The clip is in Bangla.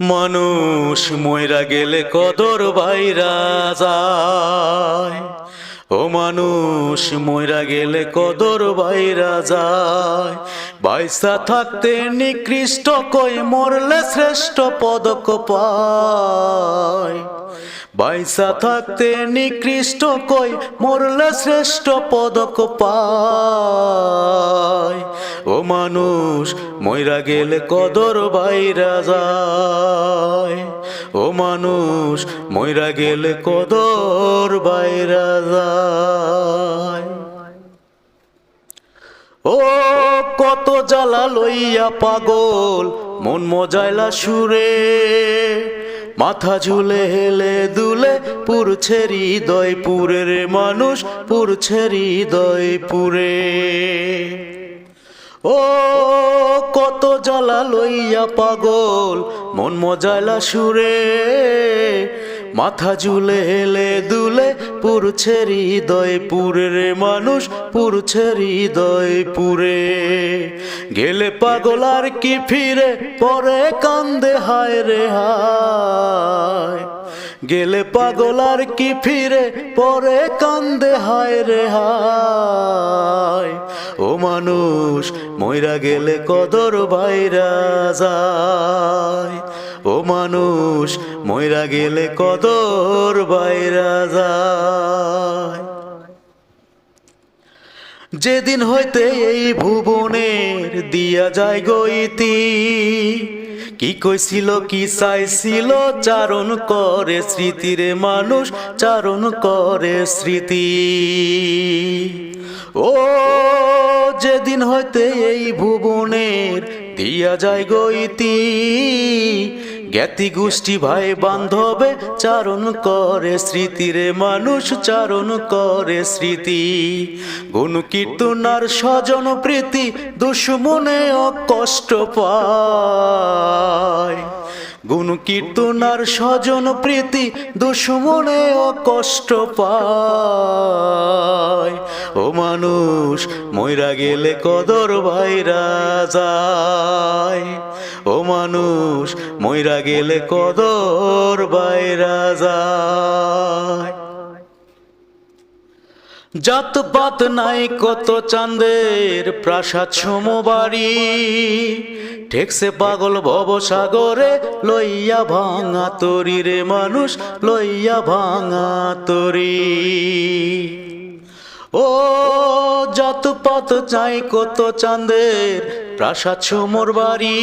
মানুষ ময়রা গেলে কদর বাইরা যায়। ও মানুষ ময়রা গেলে কদর বাইরা যায়। বাইসা থাকতে নিকৃষ্ট কই মরলে শ্রেষ্ঠ পদক পায়। বাইসা থাকতে নিকৃষ্ট কই, মরলে শ্রেষ্ঠ পদক পায় ও মানুষ ময়রা গেলে কদর বাইরা যায়। ও মানুষ ময়রা গেলে কদর বাইরা যায়। ও কত জ্বালা লইয়া পাগল, মন মজাইলা সুরে। মাথা ঝুলে হেলে দুলে পুরছে হৃদয় পুরে রে মানুষ পুরছে হৃদয় পুরে। ও কত জ্বালা লইয়া পাগল, মন মজালা সুরে। মাথা ঝুলে হেলে দুলে পুরছে হৃদয় পুরে রে মানুষ পুরছে হৃদয় পুরে। গেলে পাগল আর কি ফিরে, পরে কান্দে হায় রে হায়। গেলে পাগল আর কি ফিরে, পরে কান্দে হায় রে হায়। ও মানুষ ময়রা গেলে কদর বাইরা যায়। ও মানুষ ময়রা গেলে কদর বাইরা যায়। যেদিন হইতে এই ভুবনের দিয়া যায় গইতি কি কইছিল, কি চাইছিল, চারণ করে স্মৃতিরে মানুষ, চারণ করে স্মৃতি। ও, যেদিন হইতে এই ভুবনের দিয়া যায় গইতি জ্ঞাতি গোষ্ঠী ভাই বান্ধবে চারণ করে স্মৃতিরে মানুষ, চারণ করে স্মৃতি। গুণ কীর্তনার স্বজন প্রীতি দুশ্মনে কষ্ট পায়। গুণ কীর্তনার স্বজন প্রীতি দুশ্মনে কষ্ট পায়। ও মানুষ ময়রা গেলে কদর ভাইরা যায়। ও মানুষ ময়রা গেলে কদর বাইরা যায়। জাত পাত নাই কত চাঁদের প্রাসাদ সমবাড়ি। ঠেকছে পাগল ভব সাগরে লইয়া ভাঙা তরি রে মানুষ, লইয়া ভাঙা তরি। ও যত পথ চাই কত চাঁদের প্রাসাদ সমর বাড়ি।